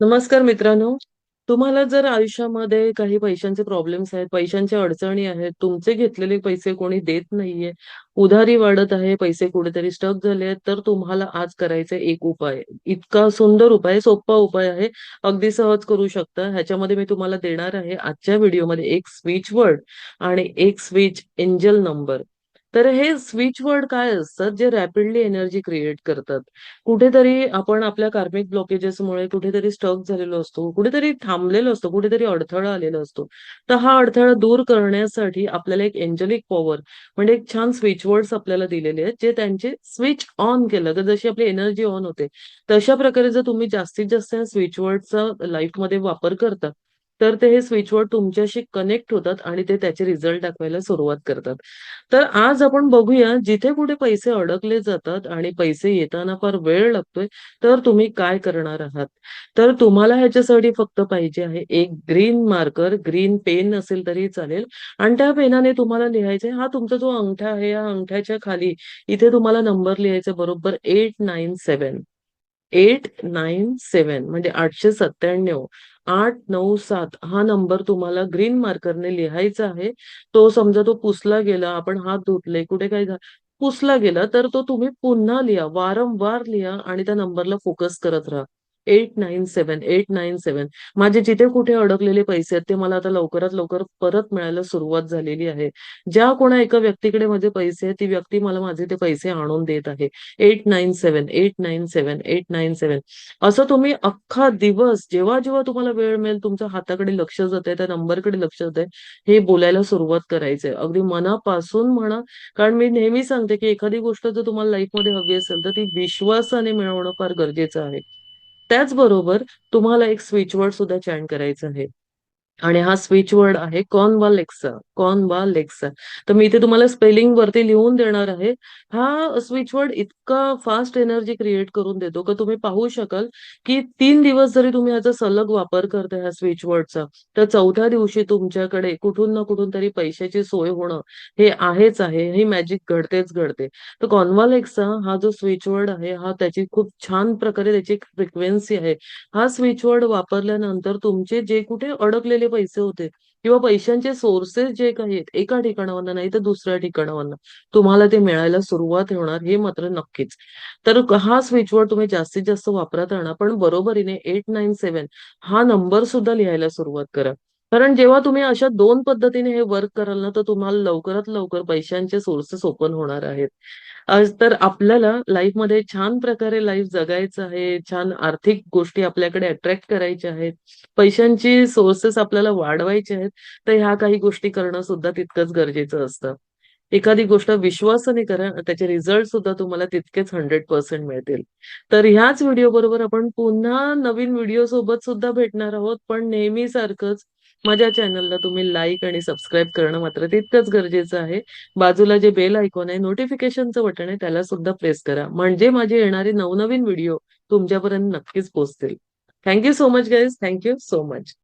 नमस्कार मित्रांनो. तुम्हाला जर आयुष्यामध्ये काही पैशांचे प्रॉब्लेम्स आहेत, पैशांच्या अडचणी आहेत, तुमचे घेतलेले पैसे कोणी देत नाहीये, उधारी वाढत आहे, पैसे कुठेतरी स्टक झाले आहेत, तर तुम्हाला आज करायचा एक उपाय. इतका सुंदर उपाय, सोपा उपाय आहे. अगदी सहज करू शकता. ह्याच्यामध्ये मी तुम्हाला देणार आहे आजच्या व्हिडिओमध्ये एक स्विच वर्ड आणि एक स्विच एंजल नंबर. तर हे स्विच वर्ड काय असतात, जे रॅपिडली एनर्जी क्रिएट करतात. कुठेतरी आपण आपल्या कार्मिक ब्लॉकेजेसमुळे कुठेतरी स्टक झालेलो असतो, कुठेतरी थांबलेलो असतो, कुठेतरी अडथळा आलेला असतो. तर हा अडथळा दूर करण्यासाठी आपल्याला एक एंजेलिक पॉवर म्हणजे एक छान स्विच वर्ड्स आपल्याला दिलेले आहेत, जे त्यांचे स्विच ऑन केलं तर जशी आपली एनर्जी ऑन होते, तशा प्रकारे जर तुम्ही जास्तीत जास्त स्विच वर्डचा लाईफमध्ये वापर करता, तर ते हे स्विच तुमच्याशी कनेक्ट होतात आणि ते त्याचे रिझल्ट दाखवायला सुरुवात करतात. तर आज आपण बघूया जिथे कुठे पैसे अडकले जातात आणि पैसे येताना फार वेळ लागतोय, तर तुम्ही काय करणार आहात? तर तुम्हाला ह्याच्यासाठी फक्त पाहिजे आहे एक ग्रीन मार्कर, ग्रीन पेन असेल तरी चालेल आणि त्या पेनाने तुम्हाला लिहायचे हा तुमचा जो अंगठा आहे, या अंगठ्याच्या खाली इथे तुम्हाला नंबर लिहायचा बरोबर 897. 897 म्हणजे आठशे सत्त्याण्णव आठ नऊ सात हा नंबर तुम्हाला ग्रीन मार्करने लिहायचा आहे. तो समजा तो पुसला गेला, आपण हात धुतले, कुठे काही झालं, पुसला गेला, तर तो तुम्ही पुन्हा लिहा, वारंवार लिहा आणि त्या नंबरला फोकस करत राहा. 897 897 माझे जिथे कुठे अडकलेले पैसे आहेत, ते मला आता लवकरात लवकर परत मिळायला सुरुवात झालेली आहे. ज्या कोणा एका व्यक्तीकडे माझे पैसे आहेत, ती व्यक्ती मला माझे ते पैसे आणून देत आहे. 897 897 897 असं तुम्ही अख्खा दिवस जेव्हा-जेव्हा तुम्हाला वेळ मिळेल, तुमच्या हाताकडे लक्ष जातंय, त्या नंबरकडे लक्ष जातंय, हे बोलायला सुरुवात करायचंय. अगदी मनापासून म्हणा, कारण मी नेहमी सांगते, की एखादी गोष्ट जर तुम्हाला लाईफमध्ये हवी असेल, तर ती विश्वासाने मिळवणं फार गरजेचं आहे. त्याचबरोबर तुम्हाला एक स्विचवर्ड सुद्धा चॅन करायचं आहे. आणि हा स्विच वर्ड आहे कॉर्न वा लेक्सा कॉर्न वा लेक्सा तर मी इथे तुम्हाला स्पेलिंग वरती लिहून देणार आहे. हा स्विच वर्ड इतका फास्ट एनर्जी क्रिएट करून देतो, का तुम्ही पाहू शकाल, की तीन दिवस जरी तुम्ही ह्याचा सलग वापर करता ह्या स्विच वर्डचा, तर चौथ्या दिवशी तुमच्याकडे कुठून ना कुठून तरी पैशाची सोय होणं हे आहेच आहे. ही मॅजिक घडतेच घडते. तर कॉन्वालेक्सा हा जो स्विच वर्ड आहे, हा त्याची खूप छान प्रकारे त्याची फ्रिक्वेन्सी आहे. हा स्विच वर्ड वापरल्यानंतर तुमचे जे कुठे अडकलेले पैसे होते किंवा पैशांचे सोर्सेस जे काही आहेत, एका ठिकाणावरनं नाही तर दुसऱ्या ठिकाणावरनं तुम्हाला ते मिळायला सुरुवात होणार हे मात्र नक्कीच. तर हा स्विच तुम्ही जास्तीत जास्त वापरत राहणार, पण बरोबरीने 897 हा नंबर सुद्धा लिहायला सुरुवात करा. कारण जेव्हा तुम्ही अशा दोन पद्धतीने हे वर्क कराल ना, तर तुम्हाला लवकरात लवकर पैशांचे सोर्सेस ओपन होणार आहेत. तर आपल्याला लाईफमध्ये छान प्रकारे लाईफ जगायचं आहे, छान आर्थिक गोष्टी आपल्याकडे अट्रॅक्ट करायच्या आहेत, पैशांची सोर्सेस आपल्याला वाढवायचे आहेत, तर ह्या काही गोष्टी करणं सुद्धा तितकंच गरजेचं असतं. एखादी गोष्ट विश्वासाने करा, त्याचे रिझल्ट सुद्धा तुम्हाला तितकेच 100% मिळतील. तर ह्याच व्हिडिओ बरोबर आपण पुन्हा नवीन व्हिडिओ सोबत सुद्धा भेटणार आहोत, पण नेहमीसारखंच माझ्या चॅनलला तुम्ही लाईक आणि सबस्क्राईब करणं मात्र तितकंच गरजेचं आहे. बाजूला जे बेल आयकॉन आहे, नोटिफिकेशनचं बटन आहे, त्याला सुद्धा प्रेस करा. म्हणजे माझे येणारे नवनवीन व्हिडिओ तुमच्यापर्यंत नक्कीच पोहोचतील. Thank you so much guys. Thank you so much.